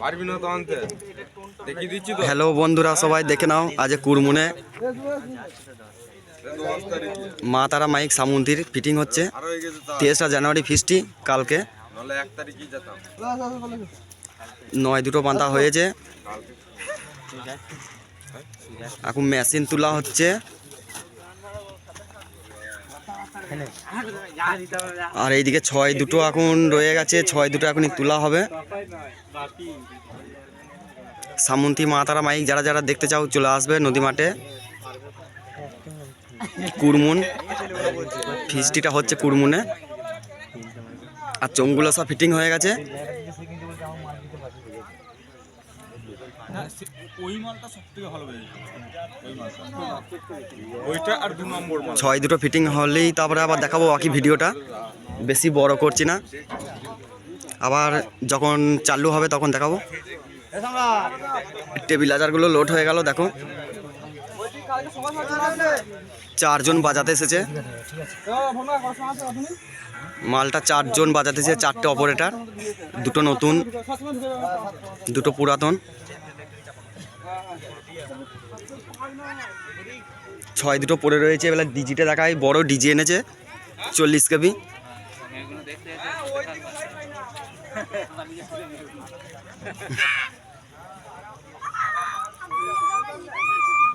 পারবি না তো আনতে? দেখিয়ে দিচ্ছি তো। হ্যালো বন্ধুরা সবাই দেখে নাও আজ কুরমুনে মা তারা মাইক সামন্তির ফিটিং হচ্ছে। তেইশটা জানুয়ারি ফিস্টি কালকে। নয় দুটো বাঁধা হয়েছে। এখন মেশিন তোলা হচ্ছে। আর এইদিকে ছয় দুটো এখন রয়ে গেছে, ছয় দুটো এখনই তোলা হবে। সামন্তী মা তারা মাইক যারা যারা দেখতে চাও চলে আসবে নদী মাঠে। কুরমুন ফিস্টিটা হচ্ছে কুরমুনে আর চোঙগুলো সব ফিটিং হয়ে গেছে। ওই মালটা সব থেকে ভালো বেরিয়েছে। ওই মালটা। ওইটা আর দু নম্বর মাল। ছয় দুটো ফিটিং হলেই তারপরে আবার দেখাবো বাকি ভিডিওটা। বেশি বড় করছি না। আবার যখন চালু হবে তখন দেখাবো। টেবিলাজারগুলো লোড হয়ে গেল দেখো। চারজন বাজাতে এসেছে। মালটা চারজন বাজাতে এসেছে চারটে অপারেটার দুটো নতুন দুটো পুরাতন। ছয় দুটো পড়ে রয়েছে, এবার ডিজিটে দেখায় বড় ডিজি এনেছে, চল্লিশ কেবি।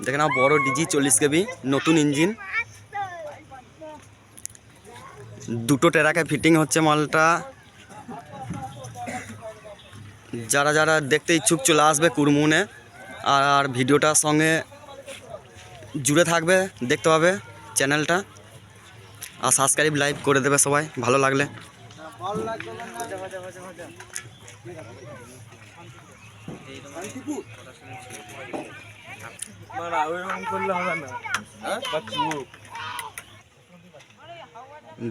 দেখে নাও, বড় ডিজি, চল্লিশ কেবি, নতুন ইঞ্জিন। দুটো টেরাকে ফিটিং হচ্ছে মালটা। যারা যারা দেখতে ইচ্ছুক চলে আসবে কুরমুনে। আর ভিডিওটার সঙ্গে জুড়ে থাকবে, দেখতে পাবে চ্যানেলটা। আর সাবস্ক্রাইব লাইভ করে দেবে সবাই, ভালো লাগলে।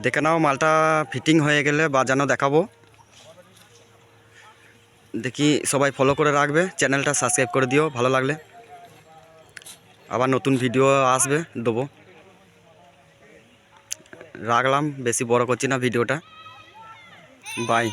দেখে নাও, মালটা ফিটিং হয়ে গেলে বাজানো দেখাবো। দেখি সবাই ফলো করে রাখবে চ্যানেলটা সাবস্ক্রাইব করে দিও, ভালো লাগলে। আবার নতুন ভিডিও আসবে, দেবো। রাখলাম, বেশি বড় করছি না ভিডিওটা বাই